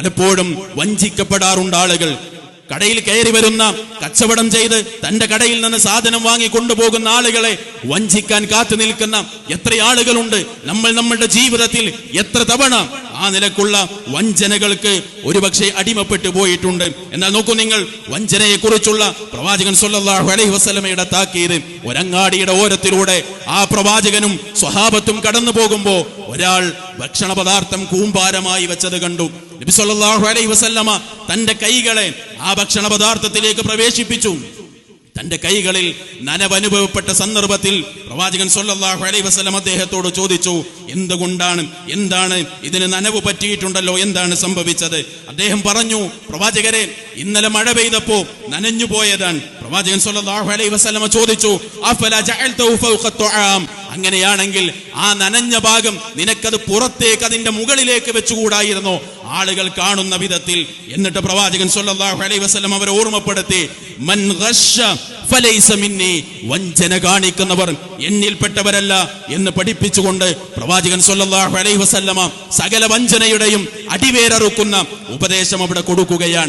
പലപ്പോഴും വഞ്ചിക്കപ്പെടാറുണ്ട് ആളുകൾ. കടയിൽ കയറി വരുന്ന കച്ചവടം ചെയ്ത് തന്റെ കടയിൽ നിന്ന് സാധനം വാങ്ങി കൊണ്ടുപോകുന്ന ആളുകളെ വഞ്ചിക്കാൻ കാത്തു നിൽക്കുന്ന എത്ര ആളുകളുണ്ട്. നമ്മൾ നമ്മളുടെ ജീവിതത്തിൽ എത്ര തവണ ആ നിലക്കുള്ള വഞ്ചനകൾക്ക് ഒരുപക്ഷെ അടിമപ്പെട്ടു പോയിട്ടുണ്ട്. എന്നാൽ നോക്കൂ നിങ്ങൾ വഞ്ചനയെ കുറിച്ചുള്ള പ്രവാചകൻ സല്ലല്ലാഹു അലൈഹി വസല്ലമയുടെ താക്കീത് ഒരങ്ങാടിയുടെ ഓരത്തിലൂടെ ആ പ്രവാചകനും സ്വഹാബത്തും കടന്നു പോകുമ്പോ ഒരാൾ ഭക്ഷണ പദാർത്ഥം കൂമ്പാരമായി വെച്ചത് കണ്ടു. നബി അലൈഹി വസല്ലമ തന്റെ കൈകളെ ആ ഭക്ഷണ പദാർത്ഥത്തിലേക്ക് പ്രവേശിപ്പിച്ചു. തന്റെ കൈകളിൽ നനവനുഭവപ്പെട്ട സന്ദർഭത്തിൽ പ്രവാചകൻ സൊല്ലാഹു അലൈ വസ്ലം അദ്ദേഹത്തോട് ചോദിച്ചു എന്തുകൊണ്ടാണ് എന്താണ് ഇതിന് നനവ് പറ്റിയിട്ടുണ്ടല്ലോ? എന്താണ് സംഭവിച്ചത്? അദ്ദേഹം പറഞ്ഞു പ്രവാചകരെ ഇന്നലെ മഴ പെയ്തപ്പോ നനഞ്ഞു പോയതാണ് പ്രവാചകൻ സൊല്ലാഹു അലൈ വസ്ലമ ചോദിച്ചു അങ്ങനെയാണെങ്കിൽ ആ നനഞ്ഞ ഭാഗം നിനക്കത് പുറത്തേക്ക് അതിന്റെ മുകളിലേക്ക് വെച്ചുകൂടായിരുന്നോ? ആളുകൾ കാണുന്ന വിധത്തിൽ. എന്നിട്ട് പ്രവാചകൻ സല്ലല്ലാഹു അലൈഹി വസല്ലം അവരെ ഓർമ്മപ്പെടുത്തി മൻ ഫലൈസ മിന്നി വഞ്ചന കാണിക്കുന്നവർ എന്നിൽപ്പെട്ടവരല്ല എന്ന് പഠിപ്പിച്ചുകൊണ്ട് പ്രവാചകൻ സല്ലല്ലാഹു അലൈഹി വസല്ലമ സകല വഞ്ചനയുടെയും അടിവേരറുക്കുന്ന ഉപദേശം അവിടെ കൊടുക്കുകയാണ്.